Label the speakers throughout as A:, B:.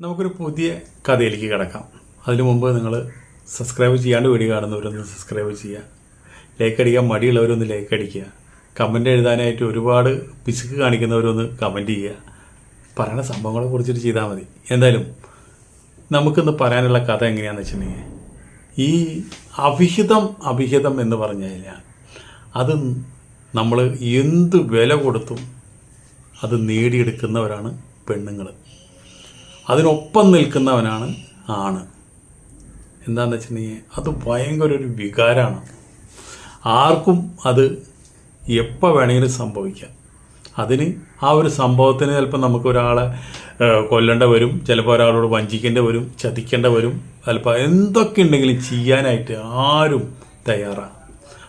A: നമുക്കൊരു പുതിയ കഥയിലേക്ക് കിടക്കാം. അതിനു മുമ്പ് നിങ്ങൾ സബ്സ്ക്രൈബ് ചെയ്യാണ്ട് വീഡിയോ കാണുന്നവരൊന്ന് സബ്സ്ക്രൈബ് ചെയ്യുക ലൈക്ക് അടിക്കാൻ മടിയുള്ളവരൊന്ന് ലൈക്ക് അടിക്കുക. കമന്റ് എഴുതാനായിട്ട് ഒരുപാട് പിശുക്ക് കാണിക്കുന്നവരൊന്ന് കമന്റ് ചെയ്യുക. പറയുന്ന സംഭവങ്ങളെ കുറിച്ചിട്ട് ചെയ്താൽ മതി. എന്തായാലും നമുക്കിന്ന് പറയാനുള്ള കഥ എങ്ങനെയാണെന്ന് വെച്ചിട്ടുണ്ടെങ്കിൽ ഈ അവിഹിതം അവിഹിതം എന്ന് പറഞ്ഞു കഴിഞ്ഞാൽ അത് നമ്മൾ എന്ത് വില കൊടുത്തും അത് നേടിയെടുക്കുന്നവരാണ് പെണ്ണുങ്ങൾ അതിനൊപ്പം നിൽക്കുന്നവനാണ് ആണ് എന്താണെന്ന് വെച്ചിട്ടുണ്ടെങ്കിൽ അത് ഭയങ്കര ഒരു വികാരമാണ് ആർക്കും അത് എപ്പോൾ വേണമെങ്കിലും സംഭവിക്കാം. അതിന് ആ ഒരു സംഭവത്തിന് ചിലപ്പോൾ നമുക്ക് ഒരാളെ കൊല്ലേണ്ട വരും. ചിലപ്പോൾ ഒരാളോട് വഞ്ചിക്കേണ്ട വരും ചതിക്കേണ്ട വരും. ചിലപ്പോൾ എന്തൊക്കെ ഉണ്ടെങ്കിലും ചെയ്യാനായിട്ട് ആരും തയ്യാറാണ്.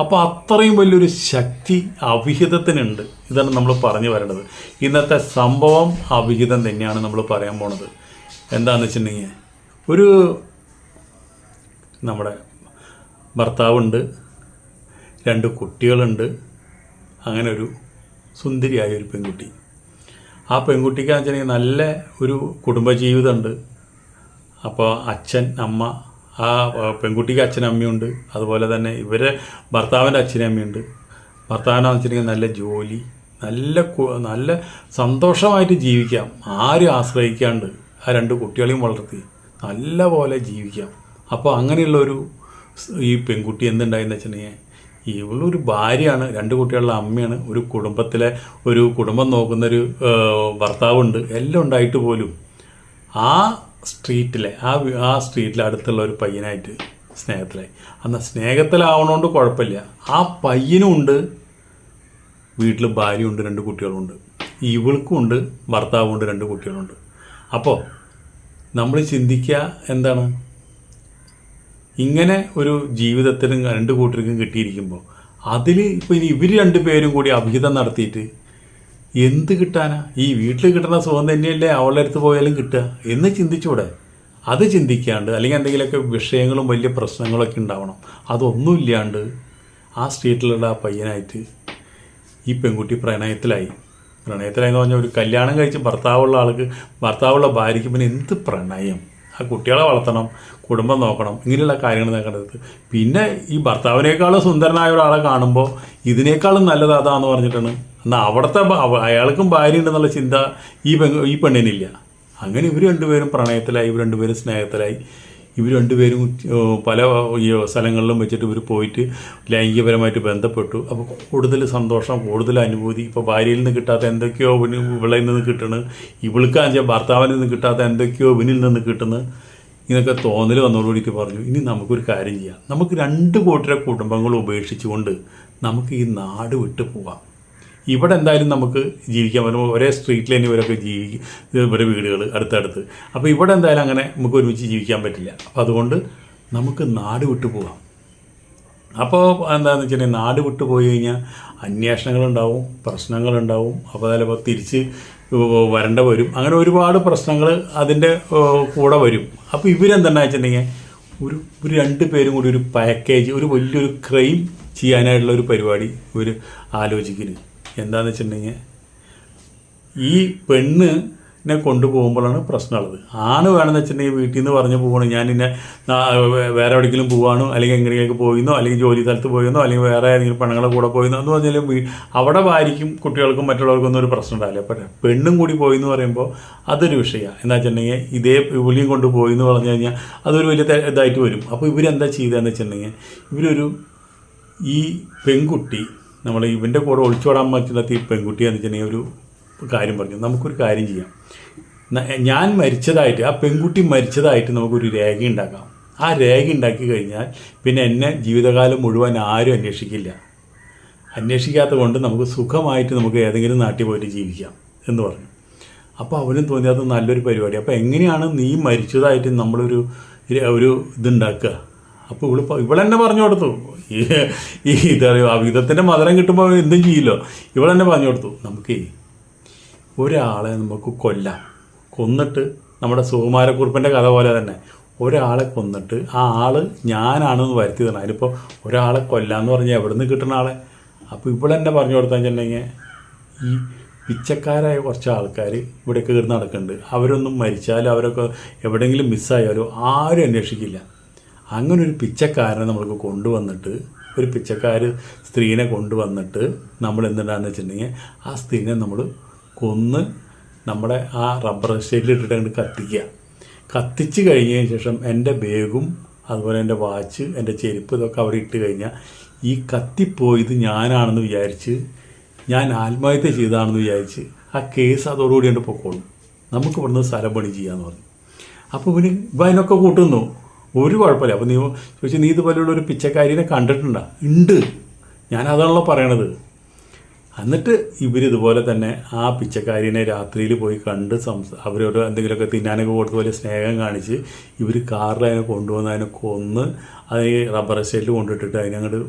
A: അപ്പോൾ അത്രയും വലിയൊരു ശക്തി അവിഹിതത്തിനുണ്ട്. ഇതാണ് നമ്മൾ പറഞ്ഞു വരേണ്ടത്. ഇന്നത്തെ സംഭവം അവിഹിതം തന്നെയാണ് നമ്മൾ പറയാൻ പോണത്. എന്താണെന്ന് വെച്ചിട്ടുണ്ടെങ്കിൽ ഒരു നമ്മുടെ ഭർത്താവുണ്ട് രണ്ട് കുട്ടികളുണ്ട് അങ്ങനെ ഒരു സുന്ദരിയായ ഒരു പെൺകുട്ടി. ആ പെൺകുട്ടിക്ക് വെച്ചിട്ടുണ്ടെങ്കിൽ നല്ല ഒരു കുടുംബജീവിതമുണ്ട്. അപ്പോൾ അച്ഛൻ അമ്മ ആ പെൺകുട്ടിക്ക് അച്ഛനും അമ്മയുണ്ട് അതുപോലെ തന്നെ ഇവരെ ഭർത്താവിന്റെ അച്ഛനും അമ്മയുണ്ട് ഭർത്താവിനെ വെച്ചിട്ടുണ്ടെങ്കിൽ നല്ല ജോലി നല്ല നല്ല സന്തോഷമായിട്ട് ജീവിക്കാം. ആരും ആശ്രയിക്കാണ്ട് ആ രണ്ട് കുട്ടികളെയും വളർത്തി നല്ല പോലെ ജീവിക്കാം. അപ്പോൾ അങ്ങനെയുള്ള ഒരു സ് ഈ പെൺകുട്ടി എന്തുണ്ടായെന്ന് വെച്ചിട്ടുണ്ടെങ്കിൽ ഇവളൊരു ഭാര്യയാണ് രണ്ട് കുട്ടികളുടെ അമ്മയാണ് ഒരു കുടുംബത്തിലെ ഒരു കുടുംബം നോക്കുന്നൊരു ഭർത്താവുണ്ട്. എല്ലാം ഉണ്ടായിട്ട് പോലും ആ സ്ട്രീറ്റിലെ ആ ആ സ്ട്രീറ്റിലെ അടുത്തുള്ള ഒരു പയ്യനായിട്ട് സ്നേഹത്തിലായി. അന്ന് സ്നേഹത്തിലാവണോണ്ട് കുഴപ്പമില്ല. ആ പയ്യനും ഉണ്ട് വീട്ടിൽ ഭാര്യയുണ്ട് രണ്ട് കുട്ടികളുണ്ട്. ഇവൾക്കും ഉണ്ട് ഭർത്താവുണ്ട് രണ്ട് കുട്ടികളുണ്ട്. അപ്പോൾ നമ്മൾ ചിന്തിക്കുക എന്താണ്? ഇങ്ങനെ ഒരു ജീവിതത്തിനും രണ്ട് കൂട്ടർക്കും കിട്ടിയിരിക്കുമ്പോൾ അതിൽ ഇപ്പോൾ ഇനി ഇവർ രണ്ടുപേരും കൂടി അഭിഹിതം നടത്തിയിട്ട് എന്ത് കിട്ടാനാ? ഈ വീട്ടിൽ കിട്ടുന്ന സുഖം തന്നെയല്ലേ അവളുടെ അടുത്ത് പോയാലും കിട്ടുക. എന്ന് ചിന്തിച്ചൂടെ? അത് ചിന്തിക്കാണ്ട് അല്ലെങ്കിൽ എന്തെങ്കിലുമൊക്കെ വിഷയങ്ങളും വലിയ പ്രശ്നങ്ങളൊക്കെ ഉണ്ടാവണം. അതൊന്നുമില്ലാണ്ട് ആ സ്ട്രീറ്റിലുള്ള ആ പയ്യനായിട്ട് ഈ പെൺകുട്ടി പ്രണയത്തിലായി. പ്രണയത്തിലായി എന്ന് പറഞ്ഞാൽ ഒരു കല്യാണം കഴിച്ച് ഭർത്താവുള്ള ആൾക്ക് ഭർത്താവുള്ള ഭാര്യയ്ക്ക് പിന്നെ എന്ത് പ്രണയം? ആ കുട്ടികളെ വളർത്തണം കുടുംബം നോക്കണം ഇങ്ങനെയുള്ള കാര്യങ്ങൾ നോക്കേണ്ടത് പിന്നെ ഈ ഭർത്താവിനേക്കാളും സുന്ദരനായ ഒരാളെ കാണുമ്പോൾ ഇതിനേക്കാളും നല്ലത് അതാന്ന് പറഞ്ഞിട്ടാണ് എന്നാൽ അവിടുത്തെ അയാൾക്കും ഭാര്യ ഉണ്ടെന്നുള്ള ചിന്ത ഈ പെൺ ഈ പെണ്ണിനില്ല. അങ്ങനെ ഇവർ രണ്ടുപേരും പ്രണയത്തിലായി ഇവർ രണ്ടുപേരും സ്നേഹത്തിലായി. ഇവർ രണ്ടുപേരും പല സ്ഥലങ്ങളിലും വെച്ചിട്ട് ഇവർ പോയിട്ട് ലൈംഗികപരമായിട്ട് ബന്ധപ്പെട്ടു. അപ്പോൾ കൂടുതൽ സന്തോഷം കൂടുതൽ അനുഭൂതി. ഇപ്പോൾ ഭാര്യയിൽ നിന്ന് കിട്ടാത്ത എന്തൊക്കെയോ ഇവന് ഇവളിൽ നിന്ന് കിട്ടണ്. ഇവൾക്കാണെച്ചാൽ ഭർത്താവിൽ നിന്ന് കിട്ടാത്ത എന്തൊക്കെയോ ഇവനിൽ നിന്ന് കിട്ടുന്നു ഇങ്ങനെയൊക്കെ തോന്നൽ വന്നോടുകൂടിയിട്ട് പറഞ്ഞു ഇനി നമുക്കൊരു കാര്യം ചെയ്യാം. നമുക്ക് രണ്ട് കൂട്ടരെ കുടുംബങ്ങൾ ഉപേക്ഷിച്ചുകൊണ്ട് നമുക്ക് ഈ നാട് വിട്ടു പോവാം. ഇവിടെ എന്തായാലും നമുക്ക് ജീവിക്കാൻ പറ്റും. ഒരേ സ്ട്രീറ്റിൽ തന്നെ ഇവരൊക്കെ ജീവിക്കും. ഇവരുടെ വീടുകൾ അടുത്തടുത്ത്. അപ്പോൾ ഇവിടെ എന്തായാലും അങ്ങനെ നമുക്ക് ഒരുമിച്ച് ജീവിക്കാൻ പറ്റില്ല. അപ്പോൾ അതുകൊണ്ട് നമുക്ക് നാട് വിട്ടു പോകാം. അപ്പോൾ എന്താണെന്ന് വെച്ചിട്ടുണ്ടെങ്കിൽ നാട് വിട്ടു പോയി കഴിഞ്ഞാൽ അന്വേഷണങ്ങളുണ്ടാവും പ്രശ്നങ്ങളുണ്ടാവും. അപ്പോൾ ചിലപ്പോൾ തിരിച്ച് വരേണ്ട വരും. അങ്ങനെ ഒരുപാട് പ്രശ്നങ്ങൾ അതിന്റെ കൂടെ വരും. അപ്പോൾ ഇവരെന്താണെന്ന് വെച്ചിട്ടുണ്ടെങ്കിൽ ഒരു ഒരു രണ്ട് പേരും കൂടി ഒരു പാക്കേജ് ഒരു വലിയൊരു ക്രൈം ചെയ്യാനായിട്ടുള്ള ഒരു പരിപാടി ഇവർ ആലോചിക്കുന്നു. എന്താണെന്ന് വെച്ചിട്ടുണ്ടെങ്കിൽ ഈ പെണ്ണ് എന്നെ കൊണ്ടുപോകുമ്പോഴാണ് പ്രശ്നമുള്ളത്. ആണ് വേണമെന്ന് വെച്ചിട്ടുണ്ടെങ്കിൽ വീട്ടിൽ നിന്ന് പറഞ്ഞു പോകണം ഞാൻ ഇന്നെ വേറെ എവിടെയെങ്കിലും പോവാണോ? അല്ലെങ്കിൽ എങ്ങനെയൊക്കെ പോയിന്നോ? അല്ലെങ്കിൽ ജോലി സ്ഥലത്ത് പോയിന്നോ? അല്ലെങ്കിൽ വേറെ ഏതെങ്കിലും പെണ്ണുങ്ങളെ കൂടെ പോയിന്നോ? എന്ന് പറഞ്ഞാൽ അവിടെ ഭാര്യയ്ക്കും കുട്ടികൾക്കും മറ്റുള്ളവർക്കും ഒന്നും ഒരു പ്രശ്നം ഉണ്ടാവില്ല. അപ്പം പെണ്ണും കൂടി പോയി എന്ന് പറയുമ്പോൾ അതൊരു വിഷയമാണ് എന്താ വെച്ചിട്ടുണ്ടെങ്കിൽ ഇതേ വിളിയും കൊണ്ട് പോയി എന്ന് പറഞ്ഞു കഴിഞ്ഞാൽ അതൊരു വലിയ ഇതായിട്ട് വരും. അപ്പോൾ ഇവരെന്താ ചെയ്തതെന്ന് വെച്ചിട്ടുണ്ടെങ്കിൽ ഇവരൊരു ഈ പെൺകുട്ടി നമ്മൾ ഇവന്റെ കൂടെ ഒളിച്ചോടാൻ പറ്റുന്ന ഈ പെൺകുട്ടി എന്ന് വെച്ചിട്ടുണ്ടെങ്കിൽ ഒരു കാര്യം പറഞ്ഞു. നമുക്കൊരു കാര്യം ചെയ്യാം. ഞാൻ മരിച്ചതായിട്ട് ആ പെൺകുട്ടി മരിച്ചതായിട്ട് നമുക്കൊരു രേഖ ഉണ്ടാക്കാം. ആ രേഖ ഉണ്ടാക്കി കഴിഞ്ഞാൽ പിന്നെ എന്നെ ജീവിതകാലം മുഴുവൻ ആരും അന്വേഷിക്കില്ല. അന്വേഷിക്കാത്ത കൊണ്ട് നമുക്ക് സുഖമായിട്ട് നമുക്ക് ഏതെങ്കിലും നാട്ടിൽ പോയിട്ട് ജീവിക്കാം എന്ന് പറഞ്ഞു. അപ്പോൾ അവനും തോന്നി നല്ലൊരു പരിപാടി. അപ്പോൾ എങ്ങനെയാണ് നീ മരിച്ചതായിട്ട് നമ്മളൊരു ഒരു ഇതുണ്ടാക്കുക? അപ്പോൾ ഇവൾ ഇവളെന്നെ പറഞ്ഞു കൊടുത്തു. ഈ ഇതറിയോ ആ വിധത്തിന്റെ മധുരം കിട്ടുമ്പോൾ എന്തും ചെയ്യില്ലോ. ഇവളെന്നെ പറഞ്ഞു കൊടുത്തു. നമുക്കേ ഒരാളെ നമുക്ക് കൊല്ലാം. കൊന്നിട്ട് നമ്മുടെ സുകുമാരക്കുറിപ്പിന്റെ കഥ പോലെ തന്നെ ഒരാളെ കൊന്നിട്ട് ആ ആൾ ഞാനാണെന്ന് വരുത്തി തന്നെ അതിനിപ്പോൾ ഒരാളെ കൊല്ലാന്ന് പറഞ്ഞാൽ എവിടെ നിന്ന് കിട്ടുന്ന ആളെ? അപ്പോൾ ഇവളെന്നെ പറഞ്ഞു കൊടുത്താൽ വെച്ചിട്ടുണ്ടെങ്കിൽ ഈ പിച്ചക്കാരായ കുറച്ച് ആൾക്കാർ ഇവിടെയൊക്കെ നടക്കുന്നുണ്ട് അവരൊന്നും മരിച്ചാലും അവരൊക്കെ എവിടെയെങ്കിലും മിസ്സായാലോ ആരും അന്വേഷിക്കില്ല. അങ്ങനെ ഒരു പിച്ചക്കാരനെ നമ്മൾക്ക് കൊണ്ടുവന്നിട്ട് ഒരു പിച്ചക്കാർ സ്ത്രീനെ കൊണ്ടുവന്നിട്ട് നമ്മൾ എന്തിനാണെന്ന് വെച്ചിട്ടുണ്ടെങ്കിൽ ആ സ്ത്രീനെ നമ്മൾ കൊന്ന് നമ്മുടെ ആ റബ്ബർ ഇട്ടിട്ട് അങ്ങോട്ട് കത്തിക്കുക. കത്തിച്ച് കഴിഞ്ഞതിന് ശേഷം എന്റെ ബേഗും അതുപോലെ എന്റെ വാച്ച് എന്റെ ചെരുപ്പ് ഇതൊക്കെ അവിടെ ഇട്ട് കഴിഞ്ഞാൽ ഈ കത്തിപ്പോയത് ഞാനാണെന്ന് വിചാരിച്ച് ഞാൻ ആത്മഹത്യ ചെയ്തതാണെന്ന് വിചാരിച്ച് ആ കേസ് അതോടുകൂടി കണ്ട് പൊക്കോളും. നമുക്ക് ഇവിടുന്ന് സ്ഥലം പണി ചെയ്യാന്ന് പറഞ്ഞു. അപ്പോൾ ഇവന് ഇവ അതിനൊക്കെ കൂട്ടുന്നു. ഒരു കുഴപ്പമില്ല. അപ്പോൾ നീ ചോദിച്ചാൽ നീ ഇതുപോലെയുള്ള ഒരു പിച്ചക്കാരിനെ കണ്ടിട്ടുണ്ടോ? ഉണ്ട്. ഞാൻ അതാണല്ലോ പറയണത്. എന്നിട്ട് ഇവരിതുപോലെ തന്നെ ആ പിച്ചക്കാരിനെ രാത്രിയിൽ പോയി കണ്ട് സംസ അവരോട് എന്തെങ്കിലുമൊക്കെ തിന്നാനൊക്കെ കൊടുത്ത് പോലെ സ്നേഹം കാണിച്ച് ഇവർ കാറിൽ അതിനെ കൊണ്ടുവന്ന് അതിനെ കൊന്ന് അത് റബ്ബർ എസ്റ്റേറ്റിൽ കൊണ്ടിട്ടിട്ട് അതിനങ്ങോട്ട്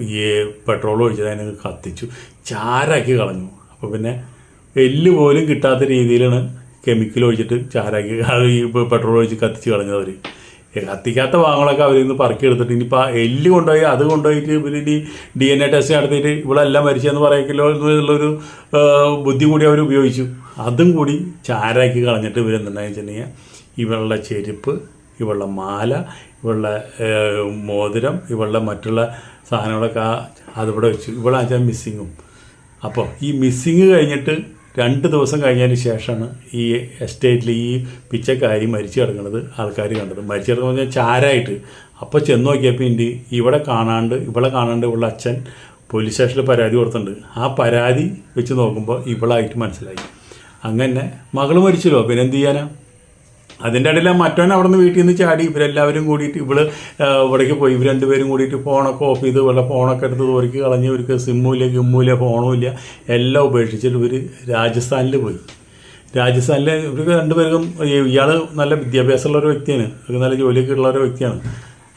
A: ഈ പെട്രോൾ ഒഴിച്ചത് അതിനെ കത്തിച്ചു. ചാരാക്കി കളഞ്ഞു. അപ്പോൾ പിന്നെ എല്ല് പോലും കിട്ടാത്ത രീതിയിലാണ് കെമിക്കൽ ഒഴിച്ചിട്ട് ചാരാക്കി ഈ പെട്രോൾ ഒഴിച്ച് കത്തിച്ച് കളഞ്ഞത് അവർ കത്തിക്കാത്ത ഭാഗങ്ങളൊക്കെ അവരിൽ നിന്ന് പറക്കി എടുത്തിട്ട് ഇനിയിപ്പോൾ എല്ല് കൊണ്ടുപോയി അത് കൊണ്ടുപോയിട്ട് ഇവർ ഇനി ഡി എൻ എ ടെസ്റ്റ് നടത്തിയിട്ട് ഇവളെല്ലാം മരിച്ചെന്ന് പറയിക്കല്ലോ എന്നുള്ളൊരു ബുദ്ധി കൂടി അവർ ഉപയോഗിച്ചു. അതും കൂടി ചാരാക്കി കളഞ്ഞിട്ട് ഇവരെന്തുണ്ടായെന്ന് വെച്ചിട്ടുണ്ടെങ്കിൽ ഇവളുടെ ചെരുപ്പ് ഇവളുടെ മാല ഇവളുടെ മോതിരം ഇവളുടെ മറ്റുള്ള സാധനങ്ങളൊക്കെ അതിവിടെ വെച്ചു. ഇവളാച്ചാൽ മിസ്സിങ്ങും അപ്പോൾ ഈ മിസ്സിങ് കഴിഞ്ഞിട്ട് രണ്ട് ദിവസം കഴിഞ്ഞതിന് ശേഷമാണ് ഈ എസ്റ്റേറ്റിൽ ഈ പിച്ചക്കാരി മരിച്ചു കിടക്കുന്നത് ആൾക്കാർ കണ്ടത്. മരിച്ചു കിടക്കുന്നത് പറഞ്ഞാൽ ചാരായിട്ട് അപ്പോൾ ചെന്ന് നോക്കിയപ്പോൾ ഇന്റെ ഇവിടെ കാണാണ്ട് ഇവിടെ കാണാണ്ട് ഉള്ള അച്ഛൻ പോലീസ് സ്റ്റേഷനിൽ പരാതി കൊടുത്തിട്ടുണ്ട്. ആ പരാതി വെച്ച് നോക്കുമ്പോൾ ഇവളായിട്ട് മനസ്സിലായി. അങ്ങനെ മകൾ മരിച്ചല്ലോ പിന്നെ എന്ത് ചെയ്യാനാ? അതിന്റെ ഇടയിൽ മറ്റവൻ അവിടെ നിന്ന് വീട്ടിൽ നിന്ന് ചാടി. ഇവരെല്ലാവരും കൂടിയിട്ട് ഇവൾ ഇവിടേക്ക് പോയി. ഇവർ രണ്ടുപേരും കൂടിയിട്ട് ഫോണൊക്കെ ഓഫ് ചെയ്ത് ഇവളുടെ ഫോണൊക്കെ എടുത്ത് തോറിക്ക് കളഞ്ഞ് ഇവർക്ക് സിമ്മുമില്ല ഗിമ്മുമില്ല ഫോണും ഇല്ല എല്ലാം ഉപേക്ഷിച്ചിട്ട് ഇവർ രാജസ്ഥാനിൽ പോയി. രാജസ്ഥാനിലെ ഇവർക്ക് രണ്ടുപേർക്കും ഇയാൾ നല്ല വിദ്യാഭ്യാസമുള്ള ഒരു വ്യക്തിയാണ്. ഇവർക്ക് നല്ല ജോലിയൊക്കെ ഉള്ള ഒരു വ്യക്തിയാണ്.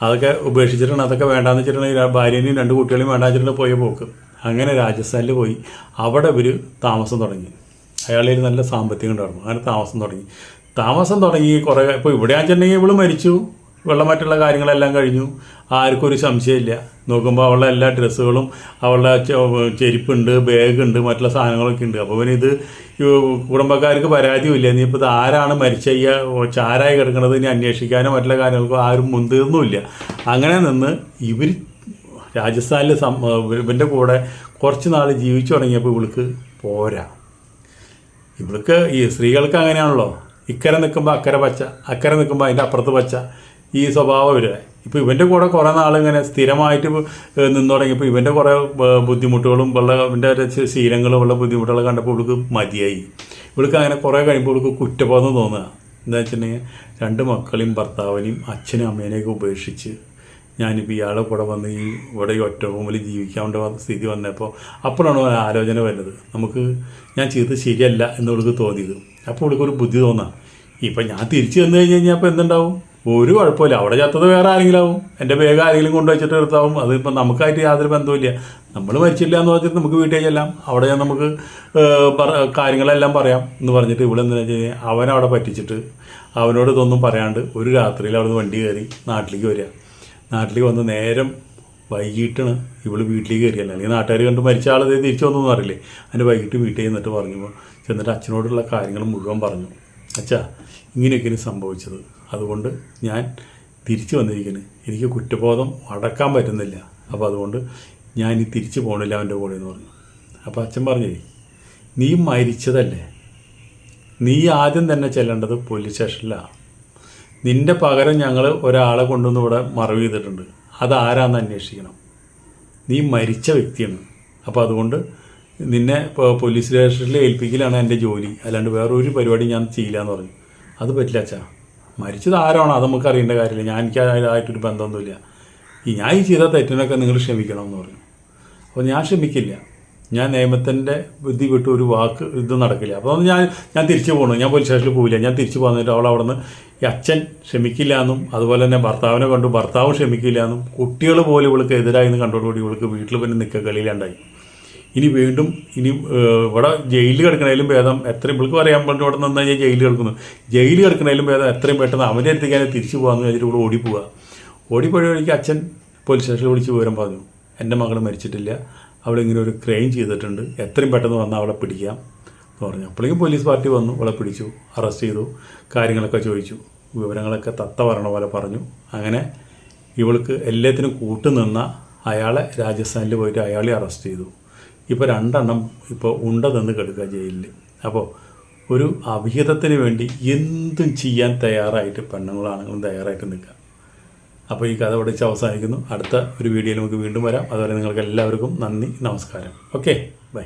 A: അതൊക്കെ ഉപേക്ഷിച്ചിട്ടാണ് അതൊക്കെ വേണ്ടാന്ന് വെച്ചിട്ടുണ്ടെങ്കിൽ ഭാര്യനെയും രണ്ട് കുട്ടികളെയും വേണ്ടാന്ന് വെച്ചിട്ടുണ്ട് പോയ പോക്ക്. അങ്ങനെ രാജസ്ഥാനിൽ പോയി. അവിടെ ഇവർ താമസം തുടങ്ങി. അയാളിൽ നല്ല സാമ്പത്തികം ഉണ്ടായിരുന്നു. അങ്ങനെ താമസം തുടങ്ങി. താമസം തുടങ്ങി കുറേ ഇപ്പോൾ ഇവിടെ ആണെന്നുണ്ടെങ്കിൽ ഇവൾ മരിച്ചു. വെള്ളം മറ്റുള്ള കാര്യങ്ങളെല്ലാം കഴിഞ്ഞു. ആർക്കും ഒരു സംശയമില്ല. നോക്കുമ്പോൾ അവളുടെ എല്ലാ ഡ്രസ്സുകളും അവളുടെ ചെരുപ്പുണ്ട് ബാഗുണ്ട് മറ്റുള്ള സാധനങ്ങളൊക്കെ ഉണ്ട്. അപ്പോൾ പിന്നെ ഇത് കുടുംബക്കാർക്ക് പരാതിയുമില്ല നീ ഇപ്പോൾ ഇത് ആരാണ് മരിച്ച ഈ ചാരായി കിടക്കുന്നത് ഇനി അന്വേഷിക്കാനോ മറ്റുള്ള കാര്യങ്ങൾക്കോ ആരും മുൻതീർന്നുമില്ല അങ്ങനെ നിന്ന് ഇവർ രാജസ്ഥാനിൽ സം ഇവന്റെ കൂടെ കുറച്ച് നാൾ ജീവിച്ചു തുടങ്ങിയപ്പോൾ ഇവൾക്ക് പോരാ. ഇവൾക്ക് ഈ സ്ത്രീകൾക്ക് അങ്ങനെയാണല്ലോ. ഇക്കരെ നിൽക്കുമ്പോൾ അക്കരെ പച്ച അക്കരെ നിൽക്കുമ്പോൾ അതിന്റെ അപ്പുറത്ത് പച്ച. ഈ സ്വഭാവം ഇവരെ ഇപ്പോൾ ഇവന്റെ കൂടെ കുറേ നാൾ ഇങ്ങനെ സ്ഥിരമായിട്ട് നിന്ന് തുടങ്ങിയപ്പോൾ ഇവന്റെ കുറേ ബുദ്ധിമുട്ടുകളും വെള്ള ഇവന്റെ ശീലങ്ങളും ഉള്ള ബുദ്ധിമുട്ടുകളും കണ്ടപ്പോൾ ഇവൾക്ക് മതിയായി. ഇവൾക്ക് അങ്ങനെ കുറേ കഴിയുമ്പോൾ ഇവൾക്ക് കുറ്റബോധം തോന്നുക. എന്താ വെച്ചിട്ടുണ്ടെങ്കിൽ രണ്ട് മക്കളെയും ഭർത്താവിനെയും അച്ഛനും അമ്മേനെയൊക്കെ ഉപേക്ഷിച്ച് ഞാനിപ്പോൾ ഇയാളെ കൂടെ വന്ന് ഈ ഇവിടെ ഈ ഒറ്റ റൂമിൽ ജീവിക്കാണ്ട സ്ഥിതി വന്നപ്പോൾ അപ്പോഴാണ് ഒരു ആലോചന വരുന്നത്. നമുക്ക് ഞാൻ ചെയ്തത് ശരിയല്ല എന്ന് ഇവൾക്ക് തോന്നിയത്. അപ്പോൾ ഒരു ബുദ്ധി തോന്നാം. ഇപ്പം ഞാൻ തിരിച്ചു വന്നു കഴിഞ്ഞ് കഴിഞ്ഞാൽ അപ്പോൾ എന്തുണ്ടാവും? ഒരു കുഴപ്പമില്ല. അവിടെ ചത്തത് വേറെ ആരെങ്കിലും ആവും എന്റെ വേഗം ആരെങ്കിലും കൊണ്ടു കൊണ്ടുവച്ചിട്ട് എടുത്താവും അതിപ്പോൾ നമുക്കായിട്ട് യാതൊരു ബന്ധമില്ല നമ്മൾ മരിച്ചില്ല എന്ന് പറഞ്ഞിട്ട് നമുക്ക് വീട്ടിൽ ചെല്ലാം. അവിടെ ഞാൻ നമുക്ക് കാര്യങ്ങളെല്ലാം പറയാം എന്ന് പറഞ്ഞിട്ട് ഇവിടെ എന്താ വെച്ച് കഴിഞ്ഞാൽ അവനവിടെ പറ്റിച്ചിട്ട് അവനോട് ഇതൊന്നും പറയാണ്ട് ഒരു രാത്രിയിൽ അവിടെ നിന്ന് വണ്ടി കയറി നാട്ടിലേക്ക് വരിക. നാട്ടിലേക്ക് വന്ന് നേരം വൈകിട്ടാണ് ഇവൾ വീട്ടിലേക്ക് കയറിയല്ല അല്ലെങ്കിൽ നാട്ടുകാർ കണ്ട് മരിച്ച ദേ തിരിച്ചു വന്നു അറിയില്ലേ അതിന്റെ വൈകിട്ട് വീട്ടിൽ ചെന്നിട്ട് പറഞ്ഞപ്പോൾ ചെന്നിട്ട് അച്ഛനോടുള്ള കാര്യങ്ങൾ മുഴുവൻ പറഞ്ഞു. അച്ഛാ ഇങ്ങനെയൊക്കെയാണ് സംഭവിച്ചത്. അതുകൊണ്ട് ഞാൻ തിരിച്ചു വന്നിരിക്കുന്നത് എനിക്ക് കുറ്റബോധം അടക്കാൻ പറ്റുന്നില്ല. അപ്പോൾ അതുകൊണ്ട് ഞാൻ ഇനി തിരിച്ചു പോകണില്ല അവന്റെ കൂടെ എന്ന് പറഞ്ഞു. അപ്പോൾ അച്ഛൻ പറഞ്ഞേ നീ മരിച്ചതല്ലേ? നീ ആദ്യം തന്നെ ചെല്ലേണ്ടത് പോലീസ് സ്റ്റേഷനിലാണ് നിന്റെ പകരം ഞങ്ങൾ ഒരാളെ കൊണ്ടുവന്ന് ഇവിടെ മറവ് ചെയ്തിട്ടുണ്ട്. അതാരാന്ന് അന്വേഷിക്കണം. നീ മരിച്ച വ്യക്തിയാണ്. അപ്പോൾ അതുകൊണ്ട് നിന്നെ പോലീസ് സ്റ്റേഷനിൽ ഏൽപ്പിക്കലാണ് എന്റെ ജോലി. അല്ലാണ്ട് വേറൊരു പരിപാടി ഞാൻ ചെയ്യില്ല എന്ന് പറഞ്ഞു. അത് പറ്റില്ല അച്ഛാ. മരിച്ചത് ആരാണോ അത് നമുക്ക് അറിയേണ്ട കാര്യമില്ല. ഞാൻ എനിക്ക് അതായിട്ടൊരു ബന്ധമൊന്നുമില്ല. ഈ ഞാൻ ഈ ചെയ്ത തെറ്റിനൊക്കെ നിങ്ങൾ ക്ഷമിക്കണം എന്ന് പറഞ്ഞു. അപ്പോൾ ഞാൻ ക്ഷമിക്കില്ല. ഞാൻ നിയമത്തിന്റെ ബുദ്ധി വിട്ട് ഒരു വാക്ക് ഇത് നടക്കില്ല. അപ്പോൾ ഞാൻ ഞാൻ തിരിച്ചു പോകണു ഞാൻ പോലീസ് സ്റ്റേഷനിൽ പോവില്ല. ഞാൻ തിരിച്ചു പോകുന്നിട്ട് അവൾ അവിടെ നിന്ന് ഈ അച്ഛൻ ക്ഷമിക്കില്ല എന്നും അതുപോലെ തന്നെ ഭർത്താവിനെ കണ്ടു ഭർത്താവ് ക്ഷമിക്കില്ല എന്നും കുട്ടികൾ പോലും ഇവൾക്ക് എതിരായി എന്ന് കണ്ടോടുകൂടി ഇവൾക്ക് വീട്ടിൽ പിന്നെ നിൽക്കുക കളിയിലുണ്ടായി. ഇനി വീണ്ടും ഇനി ഇവിടെ ജയിലിൽ കിടക്കണേലും ഭേദം എത്രയും ഇവൾക്ക് പറയാൻ പറഞ്ഞു ഇവിടെ നിന്ന് ഞാൻ ജയിലിൽ കിടക്കുന്നു. ജയിലിൽ കിടക്കണേലും ഭേദം എത്രയും പെട്ടെന്ന് അവനെ എത്തിക്കാൻ തിരിച്ചു പോകാമെന്ന് വെച്ചിട്ട് ഇവിടെ ഓടിപ്പോവുക ഓടിപ്പോയി വഴിക്ക് അച്ഛൻ പോലീസ് സ്റ്റേഷനിൽ വിളിച്ച് വിവരം പറഞ്ഞു. എന്റെ മകൾ മരിച്ചിട്ടില്ല. അവളിങ്ങനെ ഒരു ക്രൈം ചെയ്തിട്ടുണ്ട്. എത്രയും പെട്ടെന്ന് വന്ന് അവളെ പിടിക്കാം എന്ന് പറഞ്ഞു. അപ്പോഴേക്കും പോലീസ് പാർട്ടി വന്നു. അവളെ പിടിച്ചു അറസ്റ്റ് ചെയ്തു കാര്യങ്ങളൊക്കെ ചോദിച്ചു. വിവരങ്ങളൊക്കെ തത്ത പറയണ പോലെ പറഞ്ഞു. അങ്ങനെ ഇവൾക്ക് എല്ലാത്തിനും കൂട്ടുനിന്ന അയാളെ രാജസ്ഥാനിൽ പോയിട്ട് അയാളെ അറസ്റ്റ് ചെയ്തു. ഇപ്പോൾ രണ്ടെണ്ണം ഇപ്പോൾ ഉണ്ട നിന്ന് കിടക്കുക ജയിലിൽ. അപ്പോൾ ഒരു അഭിഹിതത്തിന് വേണ്ടി എന്തും ചെയ്യാൻ തയ്യാറായിട്ട് പെണ്ണുങ്ങളാണെങ്കിലും തയ്യാറായിട്ട് നിൽക്കുക. അപ്പോൾ ഈ കഥ വെച്ച് അവസാനിക്കുന്നു. അടുത്ത ഒരു വീഡിയോയിൽ നമുക്ക് വീണ്ടും വരാം. അതുപോലെ നിങ്ങൾക്ക് എല്ലാവർക്കും നന്ദി നമസ്കാരം. Okay bye.